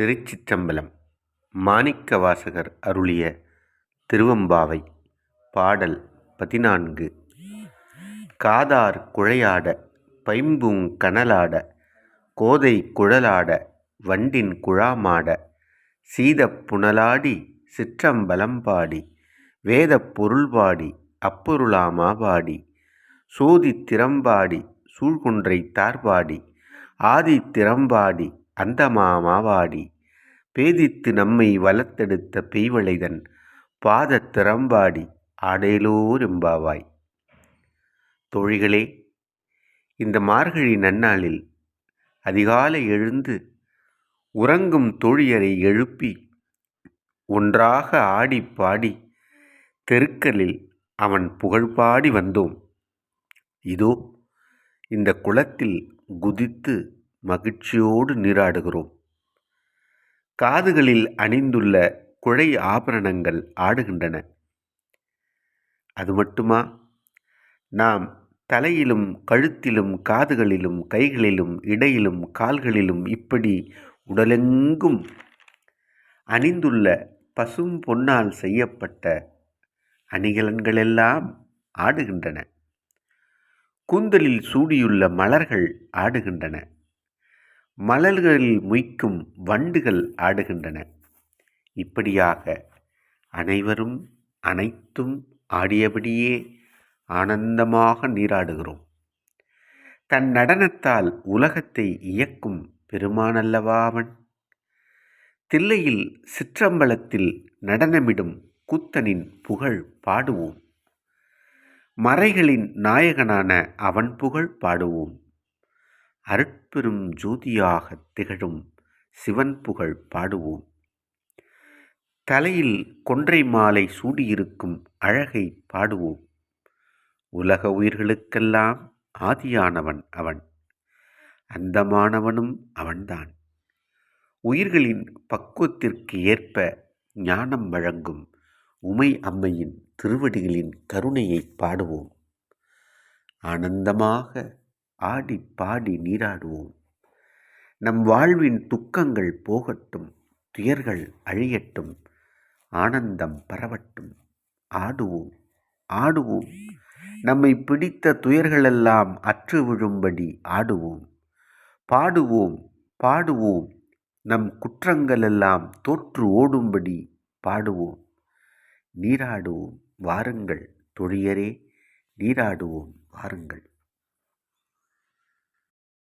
திருச்சிற்றம்பலம். மாணிக்கவாசகர் அருளிய திருவம்பாவை பாடல் பதினான்கு. காதார் குழையாட பைம்பூங் கனலாட கோதை குழலாட வண்டின் குழாமாட சீதப் புனலாடி சிற்றம்பலம் பாடி வேதப் பொருள் பாடி அப்பொருளாமா பாடி சோதித் திறம்பாடி சூழ்குன்றைத் தார்பாடி ஆதி திறம்பாடி அந்தமாமாவாடி பேதித்து நம்மை வளர்த்தெடுத்த பெய்வளைதன் பாதத் திறம்பாடி ஆடேலோரெம்பாவாய் தோழிகளே இந்த மார்கழி நன்னாளில் அதிகாலை எழுந்து உறங்கும் தோழியரை எழுப்பி ஒன்றாக ஆடிப் பாடி தெருக்களில் அவன் புகழ்பாடி வந்தோம். இதோ இந்த குளத்தில் குதித்து மகிழ்ச்சியோடு நீராடுகிறோம். காதுகளில் அணிந்துள்ள குழை ஆபரணங்கள் ஆடுகின்றன. அது மட்டுமா? நாம் தலையிலும் கழுத்திலும் காதுகளிலும் கைகளிலும் இடையிலும் கால்களிலும் இப்படி உடலெங்கும் அணிந்துள்ள பசும் பொன்னால் செய்யப்பட்ட அணிகலன்களெல்லாம் ஆடுகின்றன. கூந்தலில் சூடியுள்ள மலர்கள் ஆடுகின்றன. மலர்களில் மொய்க்கும் வண்டுகள் ஆடுகின்றன. இப்படியாக அனைவரும் அனைத்தும் ஆடியபடியே ஆனந்தமாக நீராடுகிறோம். தன் நடனத்தால் உலகத்தை இயக்கும் பெருமானல்லவா அவன்? தில்லையில் சிற்றம்பலத்தில் நடனமிடும் கூத்தனின் புகழ் பாடுவோம். மறைகளின் நாயகனான அவன் புகழ் பாடுவோம். அருட்பெரும் ஜோதியாகத் திகழும் சிவன் புகழ் பாடுவோம். தலையில் கொன்றை மாலை சூடியிருக்கும் அழகை பாடுவோம். உலக உயிர்களுக்கெல்லாம் ஆதியானவன் அவன். அந்தமானவனும் அவன்தான். உயிர்களின் பக்குவத்திற்கு ஏற்ப ஞானம் வழங்கும் உமை அம்மையின் திருவடிகளின் கருணையை பாடுவோம். ஆனந்தமாக ஆடி பாடி நீராடுவோம். நம் வாழ்வின் துக்கங்கள் போகட்டும் துயர்கள் அழியட்டும் ஆனந்தம் பரவட்டும். ஆடுவோம் ஆடுவோம். நம்மை பிடித்த துயர்களெல்லாம் அற்று விழும்படி ஆடுவோம். பாடுவோம் பாடுவோம். நம் குற்றங்களெல்லாம் தோற்று ஓடும்படி பாடுவோம். நீராடுவோம் வாருங்கள். தொழியரே நீராடுவோம் வாருங்கள்.